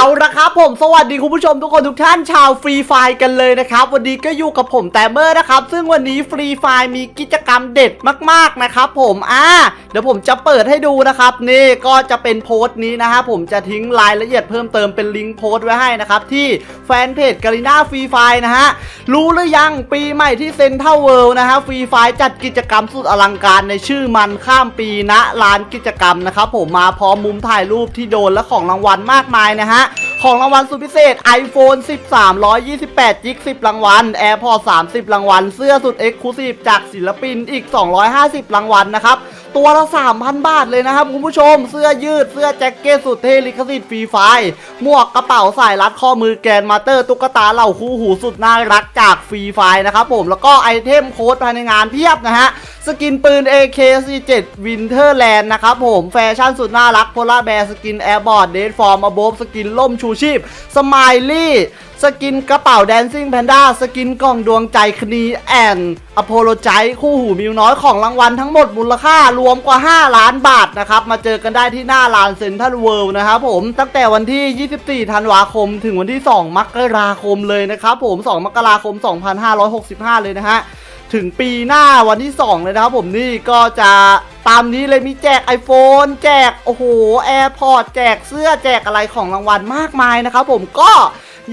เอาละครับผมสวัสดีคุณผู้ชมทุกคนทุกท่านชาวฟรีไฟกันเลยนะครับ วันนี้ก็อยู่กับผมแตมเมอร์นะครับ ซึ่งวันนี้ฟรีไฟมีกิจกรรมเด็ดมากๆนะครับผมอ่าเดี๋ยวผมจะเปิดให้ดูนะครับนี่ก็จะเป็นโพสต์นี้นะฮะผมจะทิ้งรายละเอียดเพิ่มเติมเป็นลิงก์โพสต์ไว้ให้นะครับที่แฟนเพจกาลิน่าฟรีไฟนะฮะรู้หรือยังปีใหม่ที่เซ็นเทรัลเวิลด์นะฮะฟรีไฟจัดกิจกรรมสุดอลังการในชื่อมันข้ามปีณลานกิจกรรมนะครับผมมาพร้อมมุมถ่ายรูปที่โดนและของรางวัลมากมายนะฮะของรางวัลสุดพิเศษ iPhone 13 128 g 10 รางวัล AirPods 30 รางวัล เสื้อสุด Exclusive จากศิลปินอีก 250 รางวัลนะครับตัวละ 3,000 บาทเลยนะครับคุณผู้ชม เสื้อยืด เสื้อแจ็คเก็ตสุดเท่ลิขสิทธิ์ฟรีไฟล์หมวกกระเป๋าสายรัดข้อมือแกนมาเตอร์ ตุ๊กตาเหล่าคู่หูสุดน่ารักจากฟรีไฟล์นะครับผม แล้วก็ไอเทมโค้ดภายในงานเพียบนะฮะ สกินปืน AK47 Winterland นะครับผม แฟชั่นสุดน่ารักโพลาร์แบร์สกินแอร์บอร์ดเดทฟอร์มอโบบสกินล่มชูชีพสมายลี่ สกินกระเป๋าแดนซิ่งแพนด้าสกินกล่องดวงใจคนีแอนอโพโลใจคู่หูมิวน้อยของรางวัลทั้งหมดมูลค่ารวมกว่า 5 ล้านบาทนะครับ มาเจอกันได้ที่หน้าลานเซ็นทรัลเวิลด์นะครับผมตั้งแต่วันที่ 24 ธันวาคม ถึงวันที่ 2 มกราคมเลยนะครับผม 2 มกราคม 2565 เลยนะฮะถึงปีหน้าวันที่ 2 เลยนะครับผมนี่ก็จะตามนี้เลยมีแจก iPhone แจก โอ้โห AirPods แจกเสื้อแจกอะไรของรางวัลมากมายนะครับผมก็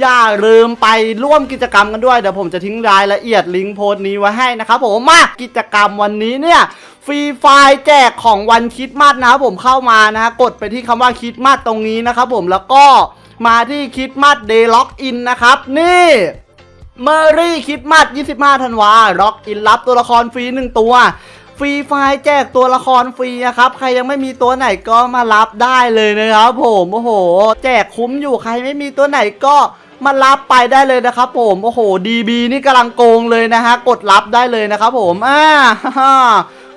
อย่าลืมไปร่วมกิจกรรมกันด้วย เดี๋ยวผมจะทิ้งรายละเอียดลิงก์โพสต์นี้ไว้ให้นะครับผมมากิจกรรมวันนี้เนี่ยฟรีไฟล์แจกของวันคริดมาสนะครับผมเข้ามานะฮะกดไปที่คำว่าคริดมาสตรงนี้นะครับผมแล้วก็มาที่คริดมาสเดย์ล็อกอินนะครับนี่เมอรี่คิดมัด25ธันวาล็อกอินรับตัวละครฟรี1ตัวฟรีไฟล์แจกตัวละครฟรีนะครับ ใครยังไม่มีตัวไหนก็มารับได้เลยนะครับผม โอ้โห แจกคุ้มอยู่ใครไม่มีตัวไหนก็ มารับไปได้เลยนะครับผมโอ้โห DB นี่กำลังโกงเลยนะฮะกดรับได้เลยนะครับผมอ่า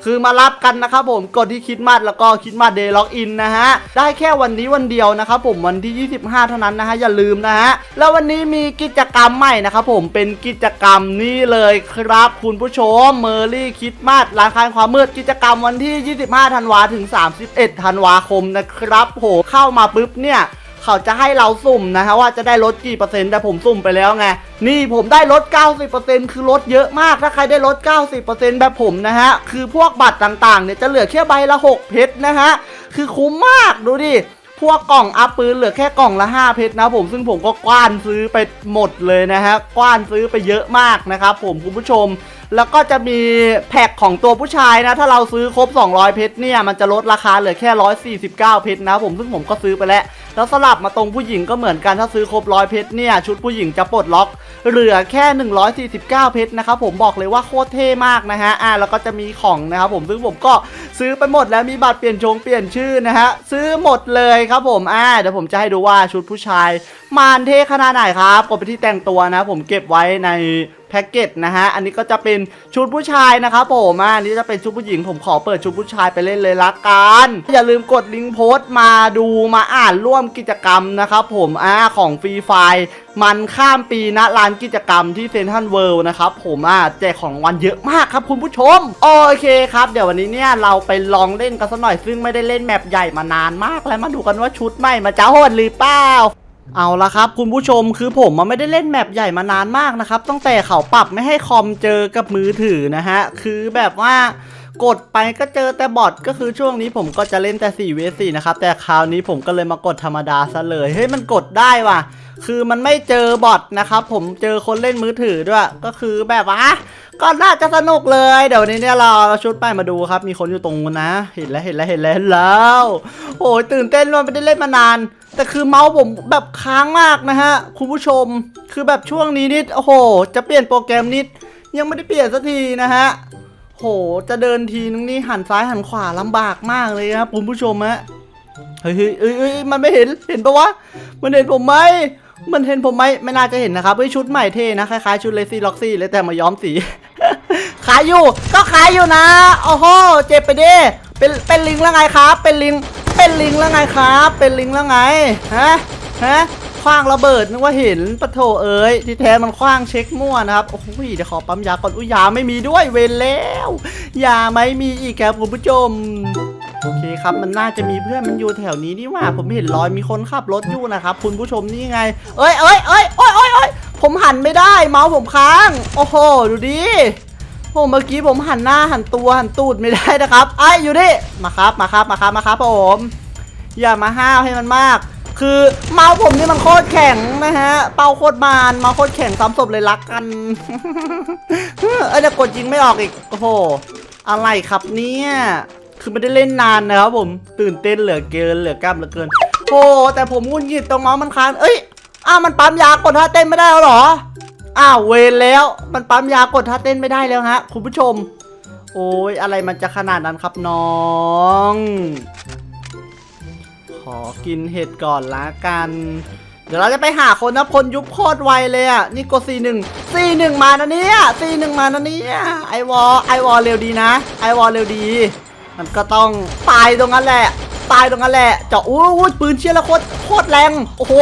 คือมารับกันนะครับผมกดที่คิดมาดแล้วก็คิดมาดเดย์ล็อกอินนะฮะ ได้แค่วันนี้วันเดียวนะครับผมวันที่ 25 เท่านั้นนะฮะ อย่าลืมนะฮะ แล้ววันนี้มีกิจกรรมใหม่นะครับผมเป็นกิจกรรมนี่เลยครับคุณผู้ชมเมอร์รี่คิดมาดร้านคลายความมืดกิจกรรมวันที่ 25 ธันวาถึง 31 ธันวาคมนะครับโหเข้ามาปุ๊บเนี่ย เขาจะให้เราสุ่มนะฮะว่าจะได้ลดกี่เปอร์เซ็นต์แต่ผมสุ่มไปแล้วไงนี่ผมได้ลด 90%คือลดเยอะมากถ้าใครได้ลด 90%แบบผมนะฮะคือพวกบัตรต่างๆเนี่ยจะเหลือแค่ใบละ 6 เพชรนะฮะคือคุ้มมากดูดิพวกกล่องอัพปืนเหลือแค่กล่องละ 5 เพชรนะผมซึ่งผมก็กว้านซื้อไปหมดเลยนะฮะกว้านซื้อไปเยอะมากนะครับผมคุณผู้ชม แล้วก็จะมีแพ็คของตัวผู้ชายนะ ถ้าเราซื้อครบ 200 เพชรเนี่ย มันจะลดราคาเหลือแค่ 149 เพชรนะ ผมซึ่งผมก็ซื้อไปแล้ว แล้วสลับมาตรงผู้หญิงก็เหมือนกัน ถ้าซื้อครบร้อยเพชรเนี่ย ชุดผู้หญิงจะปลดล็อก เหลือแค่ 149 เพชรนะครับ ผมบอกเลยว่าโคตรเท่มากนะฮะ อ่า แล้วก็จะมีของนะครับผม ซึ่งผมก็ซื้อไปหมดแล้ว มีบัตรเปลี่ยนชงเปลี่ยนชื่อนะฮะ ซื้อหมดเลยครับผม อ่า เดี๋ยวผมจะให้ดูว่าชุดผู้ชายมานเท่ขนาดไหนครับ กดไปที่แต่งตัวนะ ผมเก็บไว้ใน แพ็กเกจนะฮะ อันนี้ก็จะเป็นชุดผู้ชายนะครับผมอ่าอันนี้จะเป็นชุดผู้หญิง ผมขอเปิดชุดผู้ชายไปเล่นเลยละกัน อย่าลืมกดลิงก์โพสต์มาดูมาอ่านร่วมกิจกรรมนะครับผมอ่าของฟรีไฟล์มันข้ามปีนะลานกิจกรรมที่เซนทรัลเวิลด์นะครับผมอ่าแจกของวัลเยอะมากครับคุณผู้ชม โอเคครับ เดี๋ยววันนี้เนี่ยเราไปลองเล่นกันสักหน่อยซึ่งไม่ได้เล่นแมปใหญ่มานานมากแล้วมาดูกันว่าชุดใหม่มาจะโหดหรือเปล่า เอาละครับ คุณผู้ชมคือผมมันไม่ได้เล่นแมปใหญ่มานานมากนะครับตั้งแต่เขาปรับไม่ให้คอมเจอกับมือถือนะฮะ คือแบบว่ากดไปก็เจอแต่บอทก็คือช่วงนี้ผมก็จะเล่นแต่4 v 4นะครับ แต่คราวนี้ผมก็เลยมากดธรรมดาซะเลยเฮ้ยมันกดได้ว่ะ คือมันไม่เจอบอทนะครับผมเจอคนเล่นมือถือด้วย ก็คือแบบว่าก็น่าจะสนุกเลย เดี๋ยวนี้เนี่ยเราเอชุดใหม่มาดูครับ มีคนอยู่ตรงนู้นนะ เห็นแล้วเห็นแล้วเห็นแล้วแล้วโอ้ยตื่นเต้นว่าไม่ได้เล่นมานาน แต่คือเมาส์ผมแบบค้างมากนะฮะ คุณผู้ชม คือแบบช่วงนี้นิดโอ้โห จะเปลี่ยนโปรแกรมนิด ยังไม่ได้เปลี่ยนสักทีนะฮะโห จะเดินทีนึงนี่หันซ้ายหันขวาลำบากมากเลยครับคุณผู้ชมฮะเฮ้ยเฮ้ยเฮ้ยเฮ้ยมันไม่เห็นเห็นปะวะ มันเห็นผมไหมมันเห็นผมไหมไม่น่าจะเห็นนะครับเฮ้ยชุดใหม่เท่นะคล้ายๆชุดเลซี่ล็อกซี่เลยแต่มาย้อมสีขายอยู่ก็ขายอยู่นะโอ้โหเจ็บไปดิเป็นเป็นลิงแล้วไงครับ เป็นลิง เป็นลิงแล้วไงครับ เป็นลิงแล้วไง ฮะ ฮะคว้างระเบิดนึกว่าเห็นปะโถเอ้ยที่แท้มันคว้างเช็คมั่วนะครับโอ้โหเดี๋ยวขอปั๊มยาก่อนอุ้ยยาไม่มีด้วยเวรแล้วยาไม่มีอีกครับคุณผู้ชมโอเคครับมันน่าจะมีเพื่อนมันอยู่แถวนี้นี่ว่า ผมเห็นรอยมีคนขับรถอยู่นะครับคุณผู้ชมนี่ไง เอ้ยเอ้ยเอ้ยโอ้ยโอ้ยโอ้ยผมหันไม่ได้ เมาส์ผมค้าง โอ้โห ดูดิ โอ้เมื่อกี้ผมหันหน้าหันตัวหันตูดไม่ได้นะครับไอ้อยู่ดิมาครับมาครับมาครับมาครับผมอย่ามาห้าวให้มันมาก คือเมาส์ผมนี่มันโคตรแข็งนะฮะ เป้าโคตรบานมาโคตรแข็งซ้ำศพเลยรักกันเอ้ยแต่กดยิงไม่ออกอีกโอ้โหอะไรครับเนี่ยคือไม่ได้เล่นนานนะครับผมตื่นเต้นเหลือเกินเหลือกล้ามเหลือเกินโอ้แต่ผมงุนหงิดตรงเมาส์มันค้างเอ้ยอ้าวมันปั๊มยากดท่าเต้นไม่ได้แล้วหรอ อ้าวเวรแล้ว มันปั๊มยากดท่าเต้นไม่ได้แล้วฮะคุณผู้ชม โอ้ยอะไรมันจะขนาดนั้นครับน้อง ขอกินเห็ดก่อนละกัน เดี๋ยวเราจะไปหาคนนะคนยุบโคตรไวเลยอะนี่กด4 1 4 1มานะเนี่ย4 1มานะเนี่ยไอวอลไอวอลเร็วดีนะไอวอลเร็วดี มันก็ต้องตายตรงนั้นแหละตายตรงนั้นแหละเจาะอู้หูปืนเชี่ยแล้วโคตรโคตรแรงโอ้โห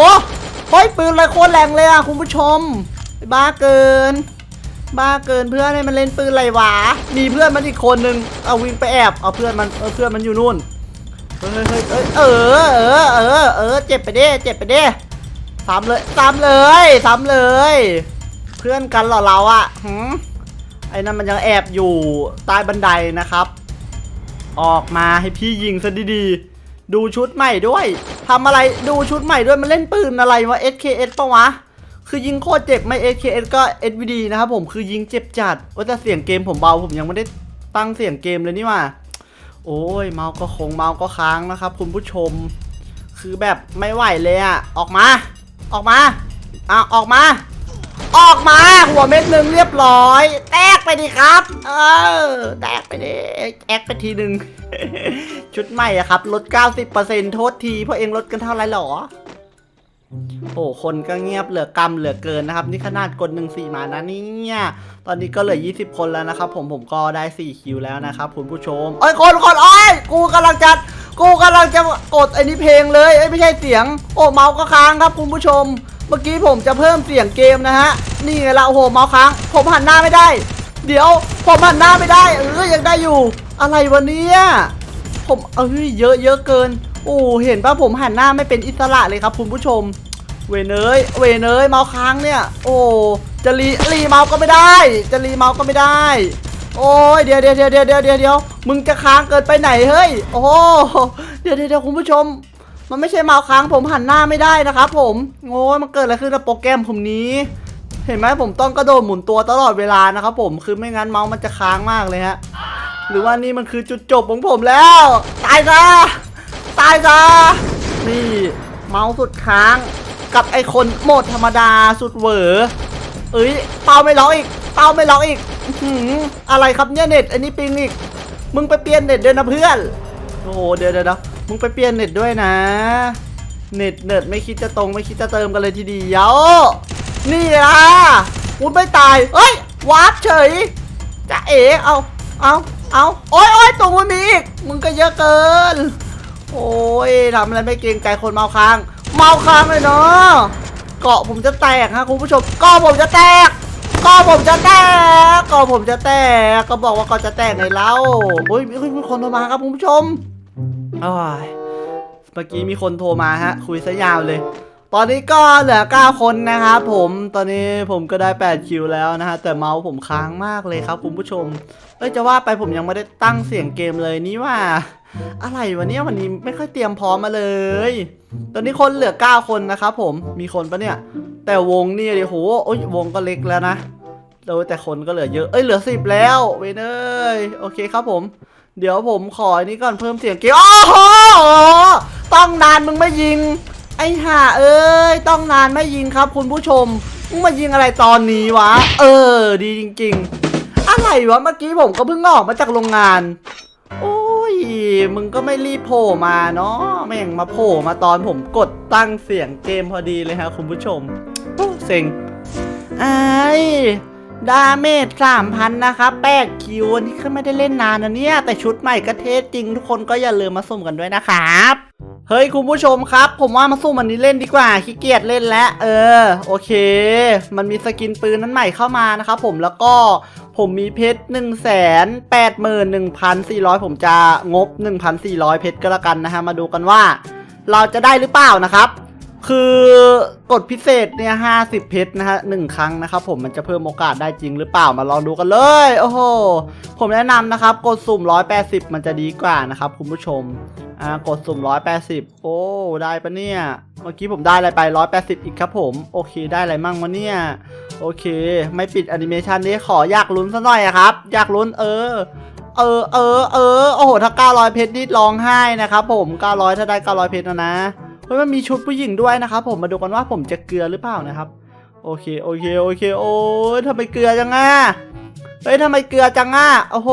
เฮ้ยปืนอะไรโคตรแรงเลยอะคุณผู้ชม บ้าเกิน บ้าเกินเพื่อนให้มันเล่นปืนไรวะมีเพื่อนมันอีกคนนึง เอาวิ่งไปแอบ เอาเพื่อนมัน เออเพื่อนมันอยู่นู่น เฮ้ยเฮ้ยเฮ้ยเออเออเออเออเจ็บไปดิเจ็บไปดิซ้ำเลยซ้ำเลยซ้ำเลย เพื่อนกันเหรอเราอะหืมไอ้นั่นมันยังแอบอยู่ใต้บันไดนะครับ ออกมาให้พี่ยิงซะดีๆ ดูชุดใหม่ด้วยทำอะไรดูชุดใหม่ด้วยมันเล่นปืนอะไรวะ SKS ปะวะ คือยิงโคตรเจ็บไม่ SKS ก็ SVD นะครับผมคือยิงเจ็บจัดว่าแต่เสียงเกมผมเบาผมยังไม่ได้ตั้งเสียงเกมเลยนี่ว่า โอ้ยเมาส์ก็คงเมาส์ก็ค้างนะครับ คุณผู้ชม คือแบบไม่ไหวเลยอะออกมา ออกมาอะออกมา ออกมาหัวเม็ดหนึ่งเรียบร้อย แตกไปดิครับ เออแตกไปดิแอกไปทีหนึ่งชุดใหม่อะครับลด 90%โทษทีเพราะเองลดกันเท่าไรหรอ โอ้คนก็เงียบเหลือกำเหลือเกินนะครับ นี่ขนาดกดหนึ่งสี่มานะเนี่ย ตอนนี้ก็เหลือ 20 คนแล้วนะครับ ผมผมก็ได้4คิวแล้วนะครับคุณผู้ชมเอ้ยคนคนโอ้ยกูกำลังจะกูกำลังจะกดไอ้นี่เพลงเลยเอ้ยไม่ใช่เสียง โอ้เมาส์ก็ค้างครับคุณผู้ชม เมื่อกี้ผมจะเพิ่มเสียงเกมนะฮะนี่ไงละโอ้โหเมาส์ค้าง ผมหันหน้าไม่ได้ เดี๋ยวผมหันหน้าไม่ได้เออยังได้อยู่ อะไรวะเนี่ยผมเอ้ยเยอะเยอะเกิน โอ้เห็นป่ะผมหันหน้าไม่เป็นอิสระเลยครับคุณผู้ชม เวเนยเวเนยเมาส์ค้างเนี่ย โอ้จะรีรีเมาส์ก็ไม่ได้ จะรีเมาส์ก็ไม่ได้ โอ้ยเดี๋ยวเดี๋ยวเดี๋ยวเดี๋ยวเดี๋ยวเดี๋ยวมึงจะค้างเกินไปไหนเฮ้ยโอ้เดี๋ยวเดี๋ยวเดี๋ยวคุณผู้ชม มันไม่ใช่เมาส์ค้างผมหันหน้าไม่ได้นะครับผมโอ้ยมันเกิดอะไรขึ้นกับโปรแกรมผมนี้ เห็นไหมผมต้องกระโดดหมุนตัวตลอดเวลานะครับผมคือไม่งั้นเมาส์มันจะค้างมากเลยฮะหรือว่านี่มันคือจุดจบของผมแล้ว ตายซะ ตายซะนี่เมาส์สุดค้างกับไอคนโหมดธรรมดาสุดเหวอเอ้ยเป้าไม่ล็อกอีก เป้าไม่ล็อกอีกอื้อหืออะไรครับเนี่ยเน็ตอันนี้ปิงอีก มึงไปเปลี่ยนเน็ตด้วยนะเพื่อน โอ้โหเดี๋ยวเดี๋ยวเดี๋ยวมึงไปเปลี่ยนเน็ตด้วยนะ เน็ตเน็ตไม่คิดจะตรงไม่คิดจะเติมกันเลยทีเดียวนี่ล่ะคุณไม่ตายเฮ้ยวาร์ปเฉยจะเอ๋เอาเอาเอาโอ้ยโอ้ยตรงมันมีอีก มึงก็เยอะเกิน โอ้ยทำอะไรไม่เกรงใจคนเมาค้าง เมาค้างเลยเนาะเกาะผมจะแตกฮะคุณผู้ชมเกาะผมจะแตกเกาะผมจะแตกเกาะผมจะแตกก็บอกว่าเกาะจะแตกไงเล่าโอ้ยมีมีคนโทรมาครับคุณผู้ชมโอ้ยเมื่อกี้มีคนโทรมาฮะ คุยซะยาวเลย ตอนนี้ก็เหลือ 9 คนนะครับผม ตอนนี้ผมก็ได้ 8 คิวแล้วนะฮะ แต่เมาส์ผมค้างมากเลยครับคุณผู้ชม เอ้ยจะว่าไปผมยังไม่ได้ตั้งเสียงเกมเลยนี่ว่า อะไรวะเนี่ยวันนี้ไม่ค่อยเตรียมพร้อมมาเลย ตอนนี้คนเหลือ 9 คนนะครับผมมีคนปะเนี่ย แต่วงนี่ดี๋ยวโหโอ้ยวงก็เล็กแล้วนะโดยแต่คนก็เหลือเยอะ เอ้ยเหลือ10แล้วเวยเนยโอเคครับผม เดี๋ยวผมขออันนี้ก่อนเพิ่มเสียงเกมโอ้โหต้องนานมึงไม่ยิง ไอ้ห่าเอ้ยต้องนานไม่ยิงครับคุณผู้ชมมึงมายิงอะไรตอนนี้วะ เออ ดีจริง ๆ อะไรวะเมื่อกี้ผมก็เพิ่งออกมาจากโรงงาน มึงก็ไม่รีบโผล่มาเนาะแม่งมาโผล่มาตอนผมกดตั้งเสียงเกมพอดีเลยครับคุณผู้ชมเซ็งไอ้ดาเมจสามพันนะครับแปดคิวอันนี้ก็ไม่ได้เล่นนานนะเนี่ย แต่ชุดใหม่ก็เทสจริงทุกคนก็อย่าลืมมาสุ่มกันด้วยนะครับ เฮ้ยคุณผู้ชมครับ ผมว่ามาสู้มันนี้เล่นดีกว่าขี้เกียจเล่นแล้วเออ โอเค มันมีสกินปืนนั้นใหม่เข้ามานะครับผมแล้วก็ผมมีเพชร 1 8 1 4 0 0 ผมจะงบ 1,400 เพชรก็แล้วกันนะฮะ มาดูกันว่า เราจะได้หรือเปล่านะครับ คือกดพิเศษเนี่ย50เพชรนะฮะหนึ่งครั้งนะครับผมมันจะเพิ่มโอกาสได้จริงหรือเปล่ามาลองดูกันเลย โอ้โห ผมแนะนำนะครับ กดสุ่ม180มันจะดีกว่านะครับคุณผู้ชมอ่ากดสุ่ม180โอ้ได้ปะเนี่ยเมื่อกี้ผมได้อะไรไป180อีกครับผมโอเคได้อะไรมั่งวะเนี่ยโอเค ไม่ปิดแอนิเมชันนี้ขออยากลุ้นซะหน่อยครับ อยากลุ้นเออเออเออเออโอ้โหถ้า900เพชรนี่ร้องไห้นะครับผม900ถ้าได้900เพชรนะนะเฮ้ย มันมีชุดผู้หญิงด้วยนะครับผมมาดูกันว่าผมจะเกลือหรือเปล่านะครับโอเคโอเคโอเคโอ้ยทำไมเกลือจังอะเฮ้ยทำไมเกลือจังอะโอ้โห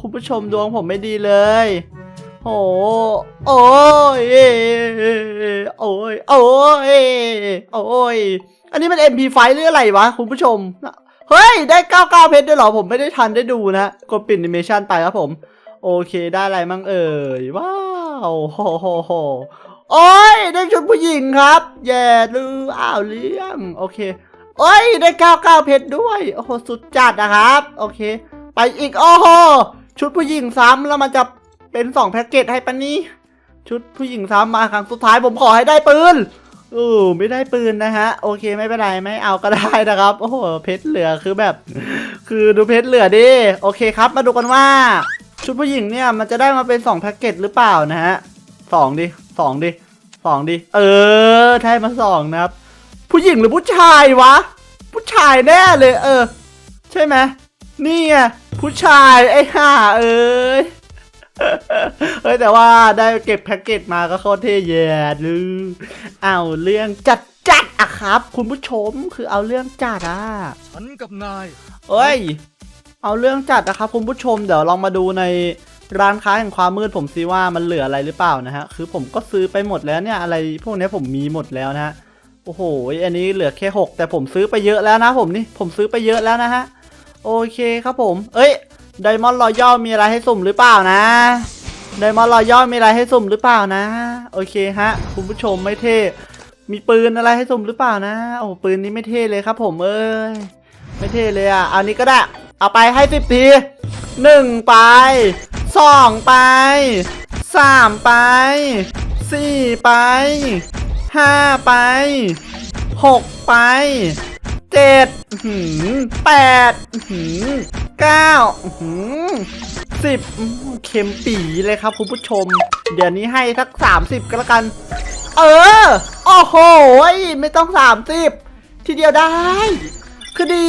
คุณผู้ชมดวงผมไม่ดีเลยโอ้โอ้ยโอ้ยโอ้ยโอ้ยอันนี้มัน MP5 หรืออะไรวะคุณผู้ชมเฮ้ยได้ 99 เพชรด้วยเหรอผมไม่ได้ทันได้ดูนะกดปิดแอนิเมชันไปครับผม โอเคได้อะไรมั่งเอ่ย ว้าวโหโหโหโอ้ยได้ชุดผู้หญิงครับ แย่ลืออ้าวเลี้ยง โอเค โอ้ยได้99เพชรด้วย โอ้โหสุดจัดนะครับ โอเค ไปอีก โอ้โหชุดผู้หญิงซ้ำแล้วมันจะเป็นสองแพ็กเกจให้ปะนี่ชุดผู้หญิงซ้ำมาครั้งสุดท้ายผมขอให้ได้ปืนเออไม่ได้ปืนนะฮะ โอเคไม่เป็นไรไม่เอาก็ได้นะครับ โอ้โหเพชรเหลือคือแบบ คือดูเพชรเหลือดิโอเคครับ มาดูกันว่า ชุดผู้หญิงเนี่ยมันจะได้มาเป็น2แพ็กเกจหรือเปล่านะฮะสองดิสองดิสองดิ เออได้มาสองนะครับ ผู้หญิงหรือผู้ชายวะ ผู้ชายแน่เลย เออ ใช่ไหมนี่ไงผู้ชายไอ้ห่าเอ้ยเฮ้ยแต่ว่าได้เก็บแพ็กเกจมาก็โคตรเท่แย่ลือเอาเรื่องจัดจัดอะครับ คุณผู้ชมคือเอาเรื่องจัดอะฉันกับนาย เอ้ย เอาเรื่องจัดนะครับคุณผู้ชมเดี๋ยวลองมาดูในร้านค้าแห่งความมืดผมซิว่ามันเหลืออะไรหรือเปล่านะฮะคือผมก็ซื้อไปหมดแล้วเนี่ยอะไรพวกนี้ผมมีหมดแล้วนะฮะโอ้โหอันนี้เหลือแค่หกแต่ผมซื้อไปเยอะแล้วนะผมนี่ผมซื้อไปเยอะแล้วนะฮะโอเคครับผม เอ้ยไดมอนด์รอยัลมีอะไรให้สุ่มหรือเปล่านะไดมอนด์รอยัลมีอะไรให้สุ่มหรือเปล่านะ โอเคฮะคุณผู้ชมไม่เท่มีปืนอะไรให้สุ่มหรือเปล่านะ โอ้ปืนนี้ไม่เท่เลยครับ ผมเอ้ยไม่เท่เลยอะเอานี้ก็ได้ เอาไปให้สิบทีหนึ่งไปสองไปสามไปสี่ไปห้าไปหกไปเจ็ดหือแปดหือเก้าหือสิบเค็มปีเลยครับคุณผู้ชม เดี๋ยวนี้ให้สักสามสิบก็แล้วกัน เออ โอ้โห ไม่ต้องสามสิบทีเดียวได้ คือดี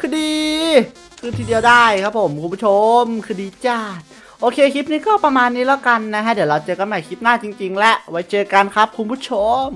คือดีคือทีเดียวได้ครับผมคุณผู้ชมคือดีจ้าโอเคคลิปนี้ก็ประมาณนี้แล้วกันนะฮะเดี๋ยวเราเจอกันใหม่คลิปหน้าจริง ๆ และไว้เจอกันครับคุณผู้ชม